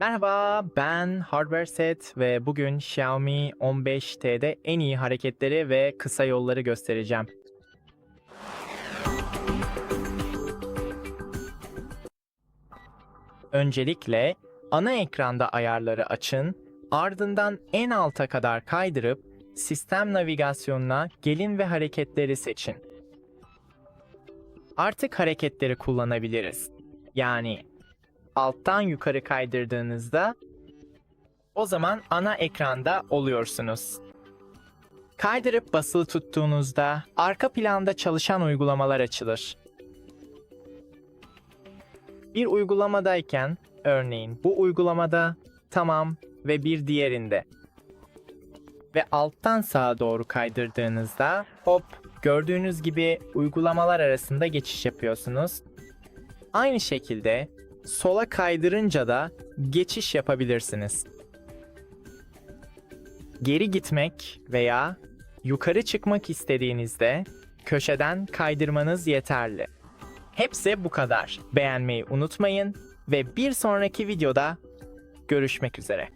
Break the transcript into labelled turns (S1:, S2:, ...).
S1: Merhaba, ben Hardware Set ve bugün Xiaomi 15T'de en iyi hareketleri ve kısa yolları göstereceğim. Öncelikle ana ekranda ayarları açın, ardından en alta kadar kaydırıp sistem navigasyonuna gelin ve hareketleri seçin. Artık hareketleri kullanabiliriz. Yani alttan yukarı kaydırdığınızda o zaman ana ekranda oluyorsunuz. Kaydırıp basılı tuttuğunuzda arka planda çalışan uygulamalar açılır. Bir uygulamadayken, örneğin bu uygulamada, tamam ve bir diğerinde. Ve alttan sağa doğru kaydırdığınızda hop gördüğünüz gibi uygulamalar arasında geçiş yapıyorsunuz. Aynı şekilde sola kaydırınca da geçiş yapabilirsiniz. Geri gitmek veya yukarı çıkmak istediğinizde köşeden kaydırmanız yeterli. Hepsi bu kadar. Beğenmeyi unutmayın ve bir sonraki videoda görüşmek üzere.